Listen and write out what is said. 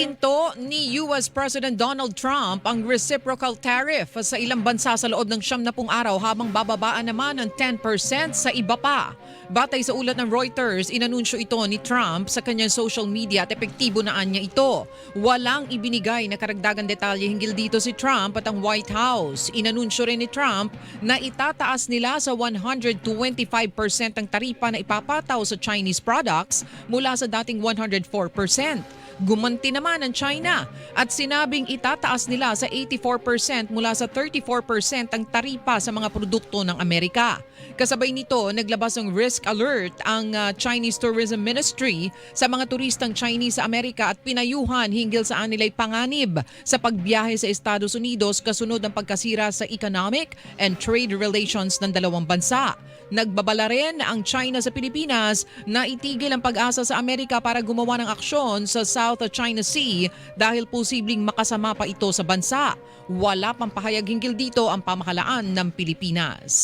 Inihinto ni US President Donald Trump ang reciprocal tariff sa ilang bansa sa loob ng siyam na pung araw habang bababaan naman ng 10% sa iba pa. Batay sa ulat ng Reuters, inanunsyo ito ni Trump sa kanyang social media at epektibo na anya ito. Walang ibinigay na karagdagan detalye hinggil dito si Trump at ang White House. Inanunsyo rin ni Trump na itataas nila sa 125% ang taripa na ipapataw sa Chinese products mula sa dating 104%. Gumanti naman ang China at sinabing itataas nila sa 84% mula sa 34% ang taripa sa mga produkto ng Amerika. Kasabay nito, naglabas ng risk alert ang uh, Chinese Tourism Ministry sa mga turistang Chinese sa Amerika at pinayuhan hinggil sa anilay panganib sa pagbiyahe sa Estados Unidos kasunod ng pagkasira sa economic and trade relations ng dalawang bansa. Nagbabala rin ang China sa Pilipinas na itigil ang pag-asa sa Amerika para gumawa ng aksyon sa South China Sea dahil posibleng makasama pa ito sa bansa. Wala pang pahayag hinggil dito ang pamahalaan ng Pilipinas.